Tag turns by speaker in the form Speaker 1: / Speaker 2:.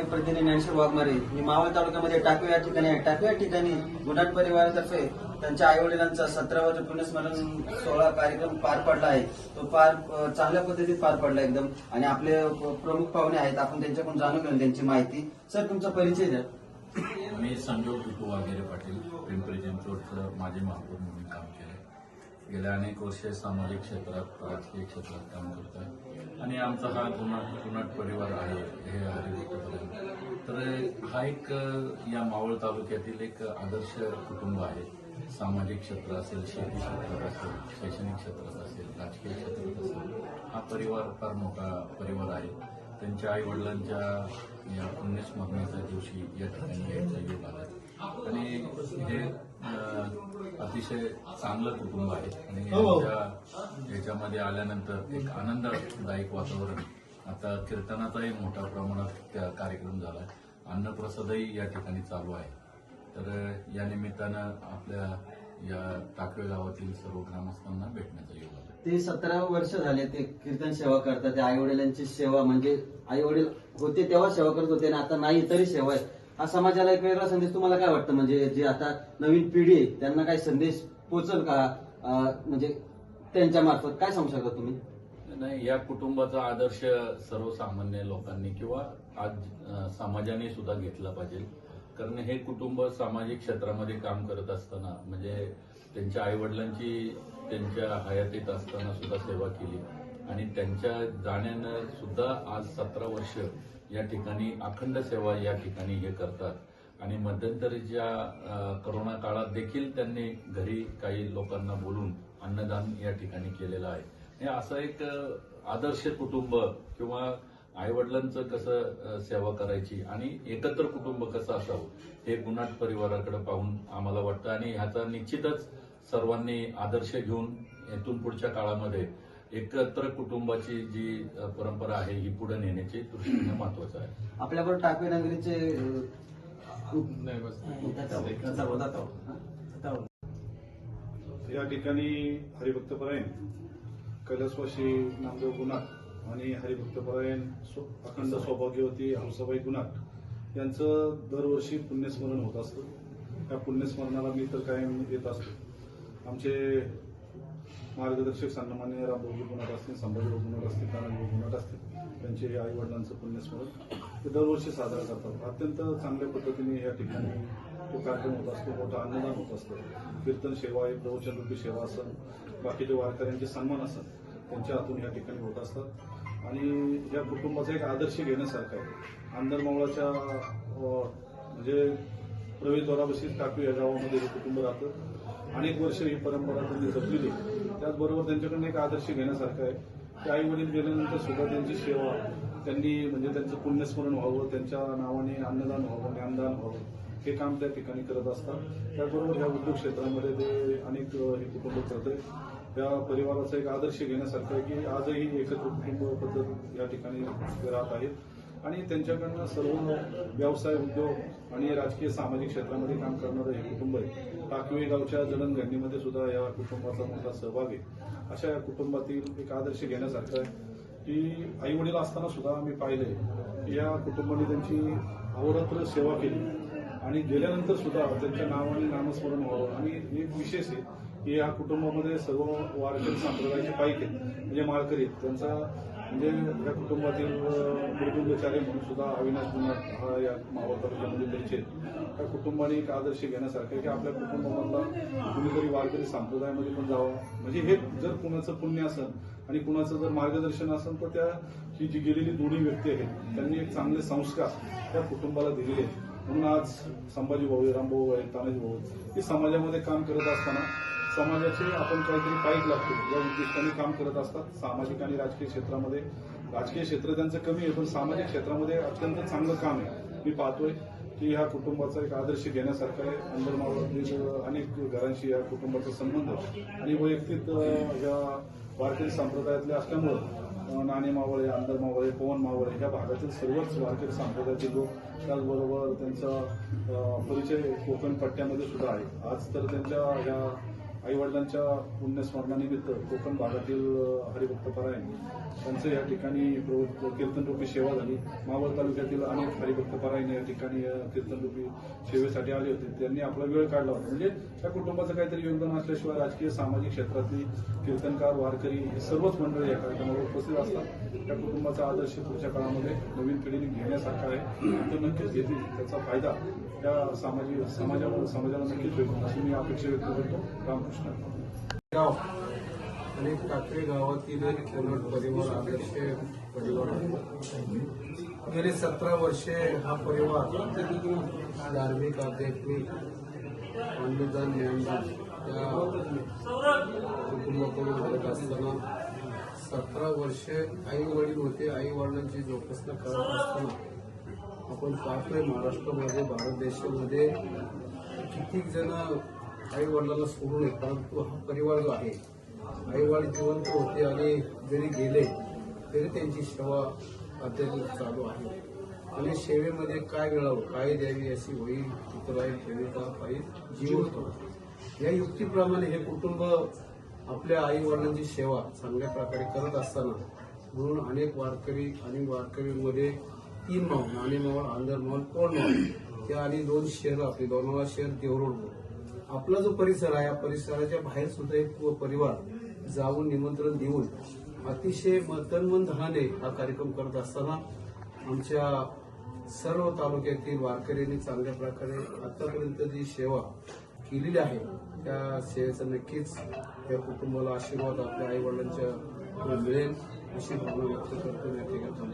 Speaker 1: प्रतिनिधी ज्ञानेश्वर वाघमारे मी मावळ तालुक्यामध्ये टाकू या ठिकाणी आहे. या ठिकाणी गुन्हाट परिवारातर्फे त्यांच्या आई वडिलांचा सतरा पुण्यस्मरण सोहळा कार्यक्रम पार पडला आहे. तो पार चांगल्या पद्धतीत पार पडला एकदम. आणि आपले प्रमुख पाहुणे आहेत. आपण त्यांच्याकडून जाणून घेऊन त्यांची माहिती. सर तुमचा परिचय द्या.
Speaker 2: मी संजोग विपू वाघेरे पाटील पिंपरी चिंचवडचं माजी महापौर म्हणून काम केलं. गेल्या अनेक वर्षे सामाजिक क्षेत्रात राजकीय क्षेत्रात काम करत आहे आणि आमचा हा गुन्हाट जुनाट परिवार आहे हे हरिभक्तपर्यंत तर हा एक या मावळ तालुक्यातील एक आदर्श कुटुंब आहे. सामाजिक क्षेत्र असेल शेती क्षेत्रात असेल शैक्षणिक क्षेत्रात असेल राजकीय क्षेत्रात असेल हा परिवार फार मोठा परिवार आहे. त्यांच्या आई वडिलांच्या या पुण्यस्मरणाच्या दिवशी या ठिकाणी यायचा योग आला आणि हे अतिशय चांगलं कुटुंब आहे. आणि यांच्या याच्यामध्ये आल्यानंतर एक आनंददायक वातावरण. आता कीर्तनाचाही मोठ्या प्रमाणात त्या कार्यक्रम झाला. अन्नप्रसादही या ठिकाणी चालू आहे. तर या निमित्तानं आपल्या या टाकवे गावातील सर्व ग्रामस्थांना भेटण्याचा योग आला.
Speaker 1: ते सतरा वर्ष झाले ते कीर्तन सेवा करतात. आई वडिलांची सेवा म्हणजे आई वडील होते तेव्हा सेवा करत होते आणि आता नाही तरी सेवा आहे. हा समाजाला एक वेगळा संदेश तुम्हाला काय वाटतं? म्हणजे जे आता नवीन पिढी आहे त्यांना काय संदेश पोचल का? म्हणजे त्यांच्या मार्फत काय सांगू शकता तुम्ही?
Speaker 2: नाही या कुटुंबाचा आदर्श सर्वसामान्य लोकांनी किंवा आज समाजाने सुद्धा घेतला पाहिजे. कारण हे कुटुंब सामाजिक क्षेत्रामध्ये काम करत असताना म्हणजे त्यांच्या आईवडिलांची त्यांच्या हयातीत असताना सुद्धा सेवा केली. आणि त्यांच्या जाण्यानं सुद्धा आज सतरा वर्ष या ठिकाणी अखंड सेवा या ठिकाणी हे करतात. आणि मध्यंतरीच्या करोना काळात देखील त्यांनी घरी काही लोकांना बोलून अन्नदान या ठिकाणी केलेलं आहे. हे असं एक आदर्श कुटुंब किंवा आईवडिलांचं कसं सेवा करायची आणि एकत्र कुटुंब कसं असावं हे गुणाट परिवाराकडे पाहून आम्हाला वाटतं. आणि ह्याचा निश्चितच सर्वांनी आदर्श घेऊन येथून पुढच्या काळामध्ये एकत्र कुटुंबाची जी परंपरा आहे ही पुढे नेण्याची दृष्टीने महत्वाचं आहे.
Speaker 1: आपल्याबरोबर टाकवे नगरीचे
Speaker 3: या ठिकाणी हरिभक्तपरायण कैलासवासी नामदेव गुणाट आणि हरिभक्तपरायण अखंड सौभाग्यवती हंसाबाई गुणाट यांचं दरवर्षी पुण्यस्मरण होत असतं. त्या पुण्यस्मरणाला मी तर कायम येत असतो. आमचे मार्गदर्शक सन्मान्य रामभाऊ गुणाट असतील संभाजी गुणाट असतील तानाजीभाऊ गुणाट असतील त्यांचे आई वडिलांचं पुण्यस्मरण ते दरवर्षी साजरा करतात. अत्यंत चांगल्या पद्धतीने या ठिकाणी तो कार्यक्रम होत असतो मोठं अन्नदान होत असतं. कीर्तन सेवा आहे प्रवचन रूपी सेवा असन बाकीचे वारकऱ्यांचे सन्मान असन त्यांच्या हातून या ठिकाणी होत असतात. आणि या कुटुंबाचा एक आदर्श घेण्यासारखा आहे. आंदरमावळाच्या म्हणजे प्रवेशद्वारा प्रवेशद्वारापाशी टाकू या गावामध्ये हे कुटुंब राहतं. अनेक वर्ष ही परंपरा त्यांनी जपलेली त्याचबरोबर त्यांच्याकडून एक आदर्श घेण्यासारखा आहे. ते आई वडील गेल्यानंतर सुद्धा त्यांची सेवा त्यांनी म्हणजे त्यांचं पुण्यस्मरण व्हावं त्यांच्या नावाने अन्नदान व्हावं ज्ञानदान व्हावं हे काम त्या ठिकाणी करत असतात. त्याचबरोबर ह्या उद्योग क्षेत्रामध्ये ते अनेक हे कुटुंब करते त्या परिवाराचा एक आदर्श घेण्यासारखं आहे की आजही एकत्र कुटुंब पद्धत या ठिकाणी राहत आहेत. आणि त्यांच्याकडनं सर्व व्यवसाय उद्योग आणि राजकीय सामाजिक क्षेत्रामध्ये काम करणारं हे कुटुंब आहे. टाकवे गावच्या जडणघडणीमध्ये सुद्धा या कुटुंबाचा मोठा सहभाग आहे. अशा या कुटुंबातील एक आदर्श घेण्यासारखं आहे. की आई वडील असताना सुद्धा आम्ही पाहिलंय की या कुटुंबाने त्यांची अहोरात्र सेवा केली. आणि गेल्यानंतर सुद्धा त्यांच्या नावाने नामस्मरण व्हावं. आणि एक विशेष आहे की या कुटुंबामध्ये सर्व वारकरी संप्रदायाचे पाईक आहेत. म्हणजे माळकरी आहेत. त्यांचा म्हणजे या कुटुंबातील मृत्युंगचार्य म्हणून सुद्धा अविनाश कुमार हा या मावळ तालुक्यामध्ये परिचय त्या कुटुंबाने एक आदर्श घेण्यासारखं आहे की आपल्या कुटुंबामधला कुणीतरी वारकरी संप्रदायामध्ये पण जावं. म्हणजे हे जर कुणाचं पुण्य असेल आणि कुणाचं जर मार्गदर्शन असेल तर त्या ही जी गेलेली दोन्ही व्यक्ती आहेत त्यांनी एक चांगले संस्कार त्या कुटुंबाला दिलेले आहेत. म्हणून आज संभाजी भाऊ रामभाऊ आहेत तानाजी भाऊ हे समाजामध्ये काम करत असताना समाजाचे आपण काहीतरी पाईप लागतो. या उद्दिष्टाने काम करत असतात. सामाजिक आणि राजकीय क्षेत्रामध्ये. राजकीय क्षेत्र त्यांचं कमी आहे पण सामाजिक क्षेत्रामध्ये अत्यंत चांगलं काम आहे. मी पाहतोय की ह्या कुटुंबाचा एक आदर्श घेण्यासारखा आहे. अंदरमावळातील अनेक घरांशी या कुटुंबाचा संबंध आणि वैयक्तिक या वारकरी संप्रदायातले असल्यामुळं नाणे मावळे आंदर मावळे पवन मावळे ह्या भागातील सर्वच वारकरी संप्रदायातील लोक त्याचबरोबर त्यांचा परिचय कोकण पट्ट्यामध्ये सुद्धा आहे आज तर त्यांच्या ह्या आई वडिलांच्या पुण्यस्मरणानिमित्त कोकण भागातील हरिभक्त परायण त्यांचं या ठिकाणी कीर्तनरूपी सेवा झाली. मावळ तालुक्यातील अनेक हरिभक्त परायण या ठिकाणी कीर्तनरूपी सेवेसाठी आले होते. त्यांनी आपला वेळ काढला होता. म्हणजे त्या कुटुंबाचं काहीतरी योगदान असल्याशिवाय राजकीय सामाजिक क्षेत्रातली कीर्तनकार वारकरी हे सर्वच मंडळी या कार्यक्रमावर उपस्थित असतात. त्या कुटुंबाचा आदर्श पुढच्या काळामध्ये नवीन पिढीने घेण्यासारखा आहे. तो नक्कीच घेतील. त्याचा फायदा त्या सामाजिक समाजाला समाजाला नक्कीच भेटतो अशी मी अपेक्षा व्यक्त करतो. रामकृष्ण.
Speaker 4: गाव. आणि टाकळी गावातील एक कोलट परिवार आदर्श परिवार. आहे गेली सतरा वर्षे हा परिवार धार्मिक आध्यात्मिक अन्नदान ज्ञानदान या कुटुंबाकडून करत असताना सतरा वर्षे आई वडील होते. आई वडिलांची जोपासना करत असताना आपण पाहतोय महाराष्ट्रामध्ये भारत देशामध्ये कितीक जण आई वडिलांना सोडून आहे परंतु हा परिवार जो आहे आई वडील जिवंत होते आणि जरी गेले तरी त्यांची सेवा अत्यंत चालू आहे. आणि सेवेमध्ये काय मिळावं काय द्यावी अशी होईल चित्राई सेवेचा पाहिजे जिवंत या युक्तीप्रमाणे हे कुटुंब आपल्या आई वडिलांची सेवा चांगल्या प्रकारे करत असताना म्हणून अनेक वारकरी आणि वारकरीमध्ये तीन मावळ नाणे मावळ आंधर मावळ कोण मावळ त्या आणि दोन शहर आपले दोन शहर देवरोड आपला जो परिसर आहे या परिसराच्या बाहेर सुद्धा एक परिवार जाऊन निमंत्रण देऊन अतिशय तनमन धनाने हा कार्यक्रम करत असताना आमच्या सर्व तालुक्यातील वारकऱ्यांनी चांगल्या प्रकारे आतापर्यंत जी सेवा केलेली आहे त्या सेवेचा नक्कीच या कुटुंबाला आशीर्वाद आपल्या आईवडिलांच्या मिळेल अशी भावना व्यक्त करतो या ठिकाणी